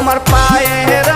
তোমার পায়ের